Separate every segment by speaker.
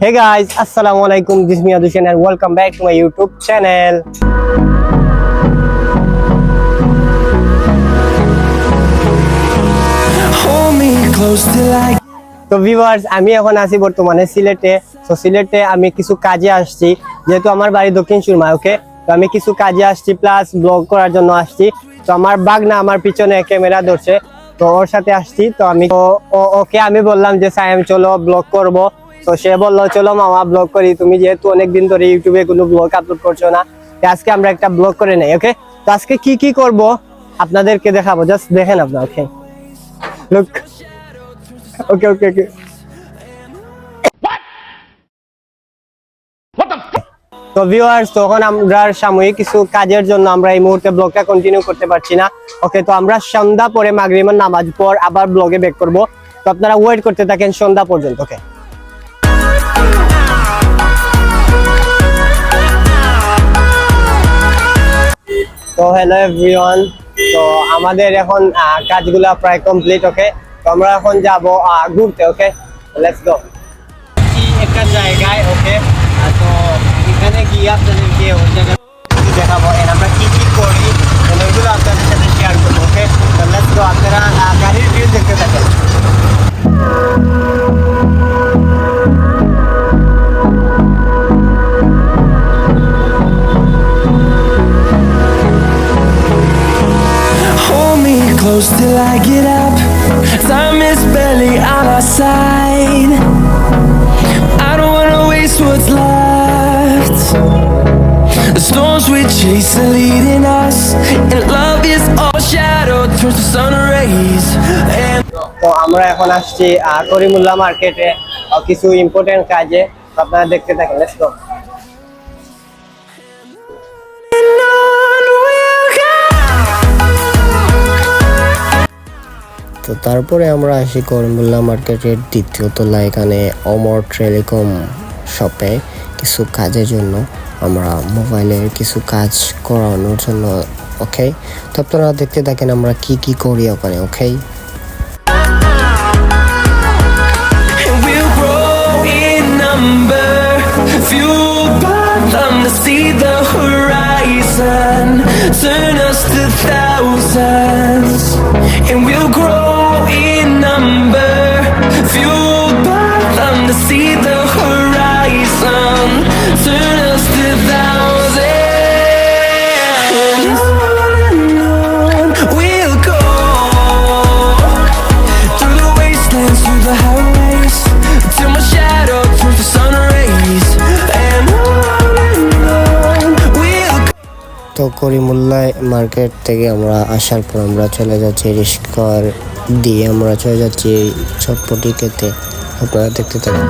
Speaker 1: Hey guys, Assalamu alaikum. This is me Adushan and welcome back to my YouTube channel.
Speaker 2: Hold me close till I
Speaker 1: তো viewers আমি এখন আছি বর্তমানে সিলেটে। তো সিলেটে আমি কিছু কাজে আসছি। যেহেতু আমার বাড়ি দক্ষিণ সুরমা ওকে তো আমি কিছু কাজে আসছি প্লাস ব্লগ করার জন্য আসছি। তো আমার বাগনা আমার পিছনে ক্যামেরা ধরছে। তো ওর সাথে আসছি তো আমি ওকে আমি বললাম যে সাইম চলো ব্লগ করব। তো সে বলল, চলো মামা ব্লগ করি। তুমি যেহেতু অনেকদিন ধরে ইউটিউবে কোনো ব্লগ আপলোড করছ না আজকে আমরা একটা ব্লগ করে নেই ওকে তো আজকে কি কি করব? আপনাদেরকে দেখাবো জাস্ট দেখেন আপনার ওকে ওকে ওকে ওকে তো ভিউয়ার্স তখন আমরা সাময়িক কিছু কাজের জন্য আমরা এই মুহূর্তে ব্লগটা কন্টিনিউ করতে পারছি না ওকে তো আমরা সন্ধ্যা পরে মাগরিমের নামাজ পর আবার ব্লগে ব্যাক করব। তো আপনারা ওয়েট করতে থাকেন সন্ধ্যা পর্যন্ত ওকে হ্যালো এভরিওয়ান তো আমাদের এখন কাজগুলা প্রায় কমপ্লিট ওকে তো আমরা এখন যাব ঘুরতে ওকে লেটস গো একটা জায়গায় ওকে তো এখানে গিয়ে আপনাদেরকে ওই জায়গায় দেখাবো। আমরা
Speaker 2: close till I get up. Time is barely on our side. I don't wanna waste what's left. The storms we chase are leading us, and love is all shadow turns to sun rays. And
Speaker 1: তো আমরা এখন আসছি করিমুল্লাহ মার্কেটে কিছু important কাজে আপনারা দেখতে থাকেন লেটস গো
Speaker 3: তো তারপরে আমরা আসি করিমুল্লা মার্কেটের দ্বিতীয় তলা এখানে অমর টেলিকম শপে কিছু কাজের জন্য, আমরা মোবাইলের কিছু কাজ করানোর জন্য, ওকে তো আপনারা দেখতে থাকেন আমরা কি কি করি ওখানে, okay
Speaker 2: turn us to thousands.
Speaker 3: তো করিমুল্লা মার্কেট থেকে আমরা আসার পর আমরা চলে যাচ্ছি রিস্কর দিয়ে আমরা চলে যাচ্ছি চটপটি খেতে। আপনারা দেখতে থাকেন।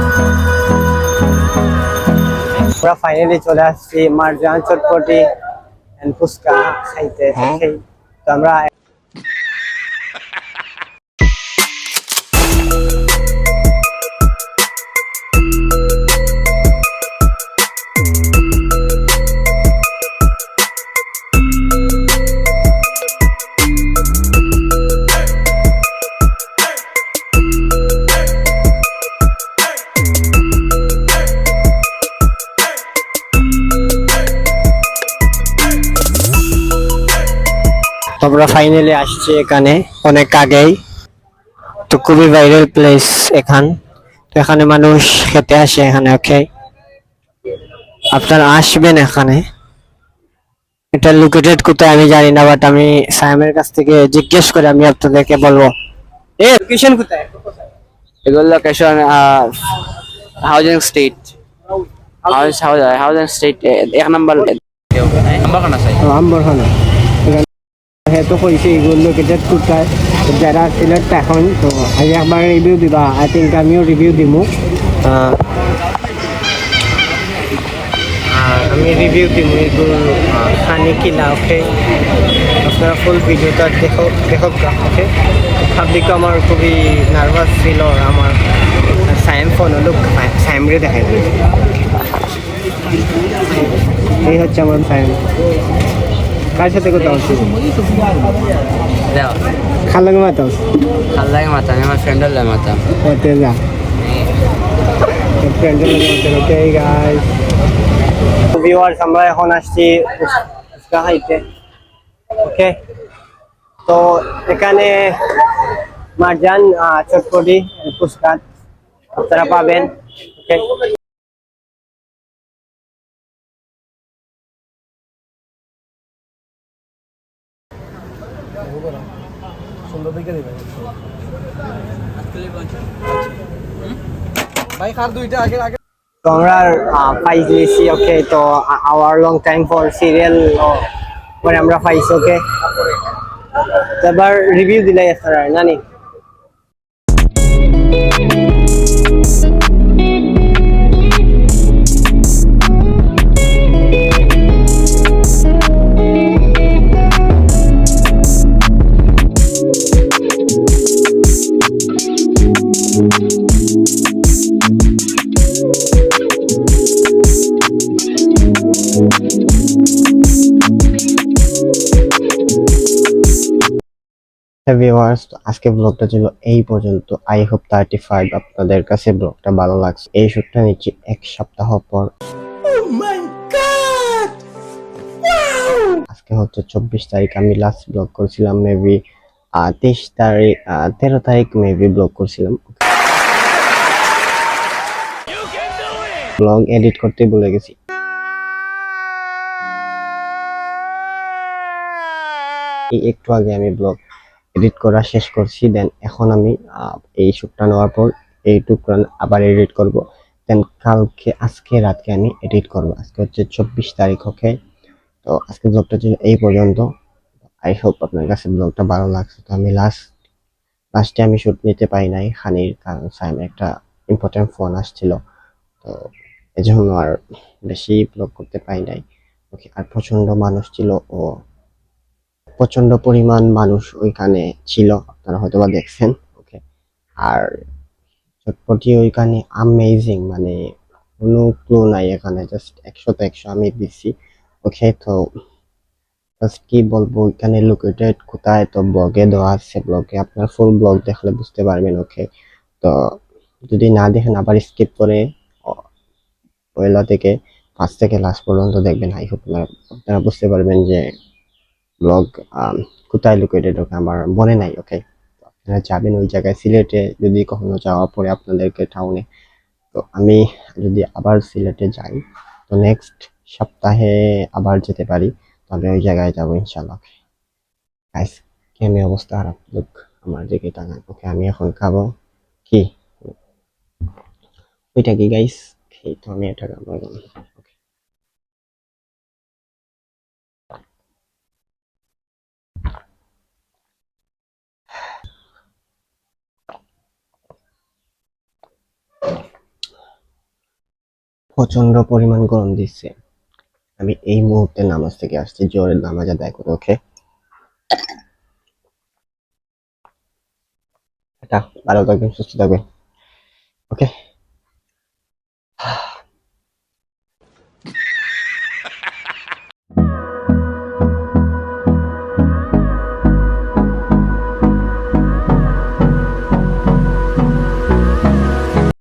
Speaker 1: আমরা ফাইনালি চলে আসছি মার্জান চটপটি এন্ড ফুচকা খাইতে। তো আমরা আমরা ফাইনালি আসছি এখানে অনেক আগেই। তো খুবই ভাইরাল প্লেস এখান। তো এখানে মানুষ খেতে আসে এখানে ওকে আপনারা আসবেন এখানে। এটা লোকেটেড কোথায় আমি জানি না বাট আমি সায়ামের কাছ থেকে জিজ্ঞেস করে আমি আপনাদেরকে বলব। এ লোকেশন কোথায়?
Speaker 4: এগুলো location housing street house house housing street এক নম্বর নম্বর খান আছে
Speaker 1: আম্বরখানা হ্যাঁ তো কইছে এগুলো লোকেটেড কোথায় তো যারা সিলেক্ট এখন তো আজ একবার রিভিউ দিবা। আই থিঙ্ক আমিও রিভিউ আর আমি রিভিউ দিমু এগুলো খানি কিনা ওকে আপনারা ফুল ভিডিওটা দেখো দেখো ওকে পাবলিক আমার খুবই নার্ভাস ছিল আমার সাইম ফোন হলো সাইমরে দেখাই এই হচ্ছে আমার সাইম কার সাথে কথা হচ্ছে
Speaker 4: দেও
Speaker 1: খালাং মাতাও
Speaker 4: ভালো লাগে মাথা আমি আমার ফ্রেন্ডের লাগে মাথা
Speaker 1: ওতে যা।
Speaker 5: ফ্রেন্ডের মধ্যে ওকে গাইস ভিউয়ার্স আমরা এখন আসছি ফুচকা খাইতে ওকে তো এখানে মারজান চটপটি ফুচকা আপনারা পাবেন ওকে তো আমরা তো hour long time for serial পরে আমরা পাইছি, ওকে। এবার রিভিউ দিলাই আপনারা নানি ভিউয়ার্স আজকে ব্লগটা ছিল এই পর্যন্ত। আই হোপ থার্টি ফাইভ আপনাদের কাছে ব্লগটা ভালো লাগছে। এই শুটটা নিচ্ছি এক সপ্তাহ পর। আজকে হচ্ছে চব্বিশ তারিখ আমি লাস্ট ব্লগ করছিলাম মেবি তেইশ তারিখ তেরো তারিখ মেবি ব্লগ করছিলাম। ব্লগ এডিট করতে ভুলে গেছি। এই একটু আগে আমি ব্লগ এডিট করা শেষ করছি দেন এখন আমি এই শুটটা নেওয়ার পর এইটুকু আবার এডিট করব। দেন কালকে, আজকে রাতকে আমি এডিট করব। আজকে হচ্ছে চব্বিশ তারিখ ওকে তো আজকে ব্লগটা ছিল এই পর্যন্ত। আই হোপ আপনার কাছে ব্লগটা ভালো লাগছে। তো আমি লাস্ট লাস্টে আমি শ্যুট নিতে পারি নাই, হানির, কারণ সাইমে একটা ইম্পর্টেন্ট ফোন আসছিল। তো এই জন্য আর বেশি ব্লগ করতে পারি নাই। ওকে আর প্রচণ্ড মানুষ ছিল, ও প্রচণ্ড পরিমাণ মানুষ ওইখানে ছিল, আপনারা হয়তো বা দেখছেন, ওকে? আর চটপটি ওইখানে আমেজিং মানে কোনো ক্লু নাই এখানে জাস্ট একশো তো একশো আমি দিচ্ছি ওকে? তো জাস্ট কি বলব, ওইখানে লোকেটেড কোথায়? তো ব্লগে দেওয়া আছে ব্লগে আপনার ফুল ব্লগ দেখলে বুঝতে পারবেন, ওকে? তো যদি না দেখেন, আবার স্কিপ করে পয়লা থেকে পাঁচ থেকে লাস্ট পর্যন্ত দেখবেন। আই হোপ আপনারা বুঝতে পারবেন যে ব্লগ কোথায় লোকেটেড ওকে আমার মনে নাই ওকে আপনারা যাবেন ওই জায়গায় সিলেটে, যদি কখনো যাওয়ার পরে আপনাদেরকে টাউনে তো আমি যদি আবার সিলেটে যাই, তো নেক্সট সপ্তাহে আবার যেতে পারি তবে ওই জায়গায় যাব ইনশাল্লাহ গাইস কেমন অবস্থা খারাপ? লোক আমার দিকে তাকান ওকে আমি এখন খাব কি? ওইটা কি গাইস খেয়ে তো আমি এটা খাব প্রচণ্ড পরিমাণ গরম দিচ্ছে। আমি এই মুহূর্তে নামাজ থেকে আসছি জোরের নামাজ আদায় করে, ওকে? ভালো থাকবেন, সুস্থ থাকবেন, ওকে?